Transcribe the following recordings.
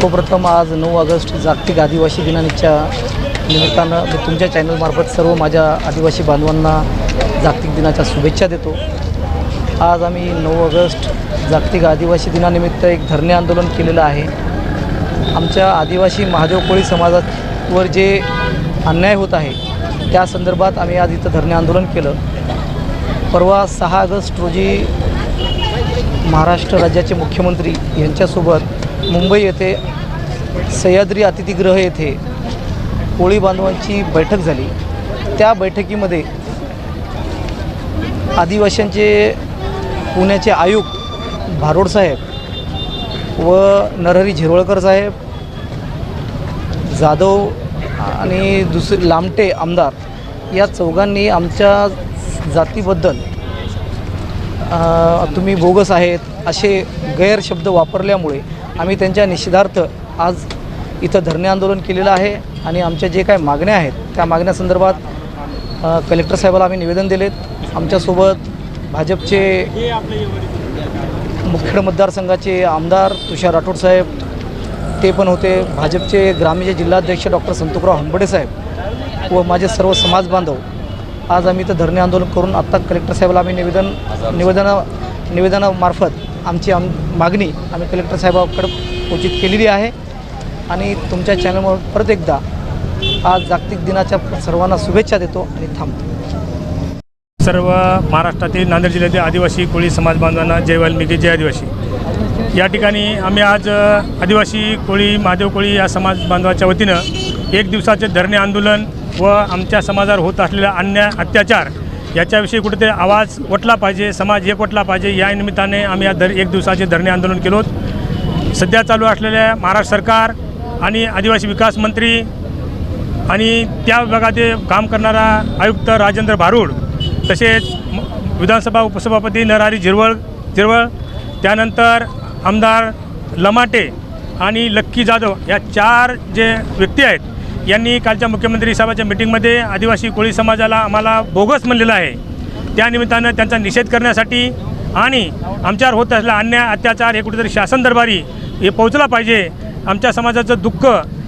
सर्वप्रथम आज नऊ ऑगस्ट जागतिक आदिवासी दिनाच्या निमित्तानं मी तुमच्या चॅनलमार्फत सर्व माझ्या आदिवासी बांधवांना जागतिक दिनाच्या शुभेच्छा देतो. आज आम्ही नऊ ऑगस्ट जागतिक आदिवासी दिनानिमित्त एक धरणे आंदोलन केलेलं आहे. आमच्या आदिवासी महादेव कोळी समाजावर जे अन्याय होत आहे त्या संदर्भात आम्ही आज इथं धरणे आंदोलन केलं. परवा सहा ऑगस्ट रोजी महाराष्ट्र राज्याचे मुख्यमंत्री यांच्यासोबत मुंबई येथे सह्याद्री अतिथीगृह येथे कोळी बांधवांची बैठक झाली. त्या बैठकीमध्ये आदिवासींचे पुण्याचे आयुक्त भारोड साहेब व नरहरी झिरवळकर साहेब जाधव आणि दुसरे लामटे आमदार या चौघांनी आमच्या जातीबद्दल तुम्ही बोगस आहेत असे गैरशब्द वापरल्यामुळे आम्ही त्यांच्या निषेधार्थ आज इथं धरणे आंदोलन केलेलं आहे आणि आमच्या जे काय मागण्या आहेत त्या मागण्यासंदर्भात कलेक्टर साहेबाला आम्ही निवेदन दिलेत. आमच्यासोबत भाजपचे मुखेड मतदारसंघाचे आमदार तुषार राठोड साहेब ते पण होते. भाजपचे ग्रामीण जिल्हाध्यक्ष डॉक्टर संतुकराव हंबडे साहेब व माझे सर्व समाज बांधव. आज आम्ही इथं धरणे आंदोलन करून आत्ता कलेक्टर साहेबाला आम्ही निवेदन निवेदना निवेदनामार्फत आमची आम मागणी आम्ही कलेक्टर साहेबाकडे सूचित केलेली आहे. आणि तुमच्या चॅनलवर परत एकदा आज जागतिक दिनाच्या सर्वांना शुभेच्छा देतो आणि थांबतो. सर्व महाराष्ट्रातील नांदेड जिल्ह्यातील आदिवासी कोळी समाज बांधवांना जय वाल्मिकी जय आदिवासी. या ठिकाणी आम्ही आज आदिवासी कोळी महादेव कोळी या समाज बांधवाच्या वतीनं एक दिवसाचे धरणे आंदोलन व आमच्या समाजावर होत असलेला अन्याय अत्याचार याच्याविषयी कुठेतरी आवाज उठला पाहिजे समाज एकवटला पाहिजे. या निमित्ताने आम्ही या धर एक दिवसाचे धरणे आंदोलन केलो. सध्या चालू असलेल्या महाराष्ट्र सरकार आणि आदिवासी विकास मंत्री आणि त्या विभागाचे काम करणारा आयुक्त राजेंद्र भारूड तसेच विधानसभा उपसभापती नरहरी झिरवळ झिरवळ त्यानंतर आमदार लमाटे आणि लक्की जाधव या चार जे व्यक्ती आहेत यांनी कालच्या मुख्यमंत्री साहेबाच्या मिटिंगमध्ये आदिवासी कोळी समाजाला आम्हाला बोगस म्हणलेलं आहे. त्यानिमित्तानं त्यांचा निषेध करण्यासाठी आणि आमच्यावर होत असलेला अन्याय अत्याचार हे कुठेतरी शासन दरबारी हे पोहोचला पाहिजे. आमच्या समाजाचं दुःख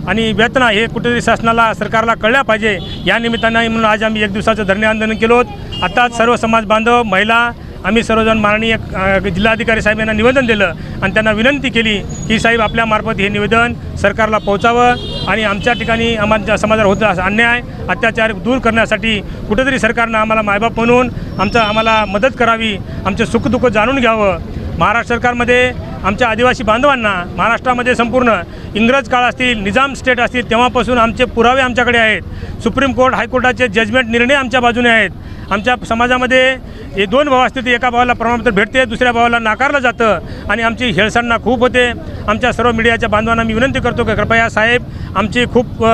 आणि वेदना हे कुठेतरी शासनाला सरकारला कळल्या पाहिजे. या निमित्तानं म्हणून आज आम्ही एक दिवसाचं धरणे आंदोलन केलो आत्ताच सर्व समाज बांधव महिला आम्ही सर्वजण माननीय जिल्हाधिकारी साहेब यांना निवेदन दिलं आणि त्यांना विनंती केली की साहेब आपल्यामार्फत हे निवेदन सरकारला पोहोचावं आणि आमच्या ठिकाणी आम्हाला समाजावर होत अन्याय अत्याचार दूर करण्यासाठी कुठेतरी सरकारनं आम्हाला मायबाप म्हणून आमचं आम्हाला मदत करावी आमचं सुखदुःख जाणून घ्यावं. महाराष्ट्र सरकारमध्ये आमच्या आदिवासी बांधवांना महाराष्ट्रामध्ये संपूर्ण इंग्रज काळ असतील निजाम स्टेट असतील तेव्हापासून आमचे पुरावे आमच्याकडे आहेत. सुप्रीम कोर्ट हायकोर्टाचे जजमेंट निर्णय आमच्या बाजूने आहेत. आमच्या समाजामध्ये हे दोन भाव असतील ते एका भावाला प्रमाणपत्र भेटते दुसऱ्या भावाला नाकारलं जातं आणि आमची हेळसांना खूप होते. आमच्या सर्व मीडियाच्या बांधवांना मी विनंती करतो की कृपया साहेब आमची खूप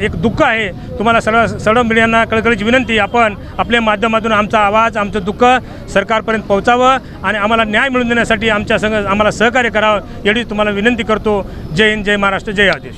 एक दुःख आहे. तुम्हाला सर्व सर्व मीडियांना कळकळीची विनंती आपण आपल्या माध्यमातून आमचा आवाज आमचं दुःख सरकारपर्यंत पोहोचावं आणि आम्हाला न्याय मिळवून देण्यासाठी आमच्या संघ आम्हाला सहकार्य करावं एवढी तुम्हाला विनंती करतो. जय हिंद जय महाराष्ट्र जय आदेश.